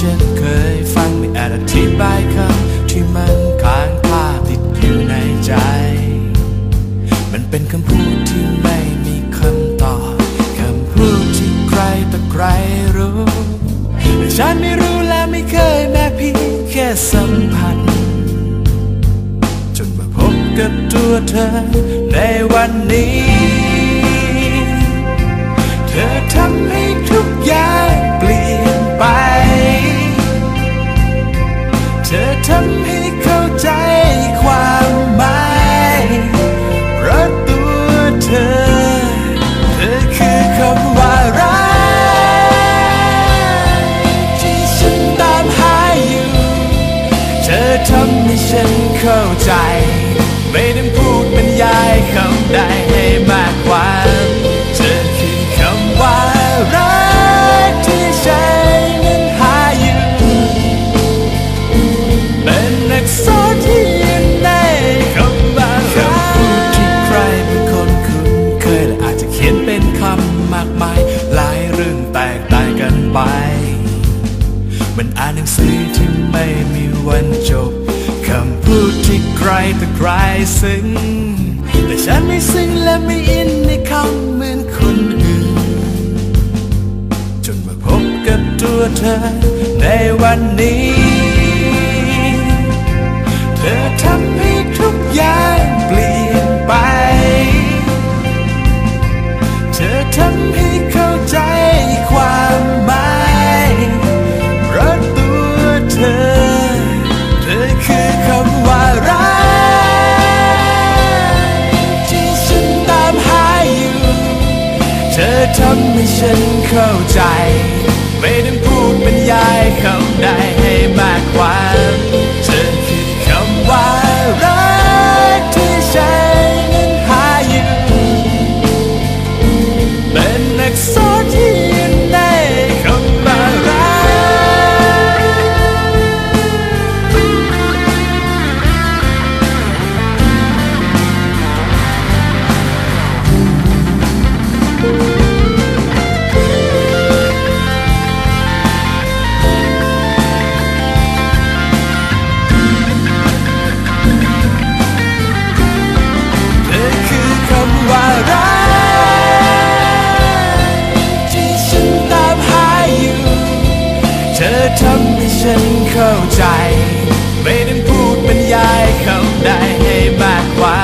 ฉันเคยฟังไม่อาจอธิบายคำที่มันค้างคาติดอยู่ในใจ มันเป็นคำพูดที่ไม่มีคำตอบคำพูดที่ใครต่อใครรู้ฉันไม่รู้และไม่เคยแม้เพียงแค่สัมผัส จนมาพบกับตัวเธอในวันนี้ เธอทำให้ หนังสือที่ไม่มีวันจบ คำพูดที่ใครต่อใครซึ้ง แต่ฉันไม่ซึ้งและไม่อินในคำเหมือนคนอื่น จนมาพบกับตัวเธอในวันนี้ เธอทำให้ทุกอย่าง ทำให้ฉันเข้าใจ ไม่ได้พูดบรรยายคำใดให้มาก ทำให้ฉันเข้าใจ ไม่ต้องพูดบรรยายคำใดให้มากกว่า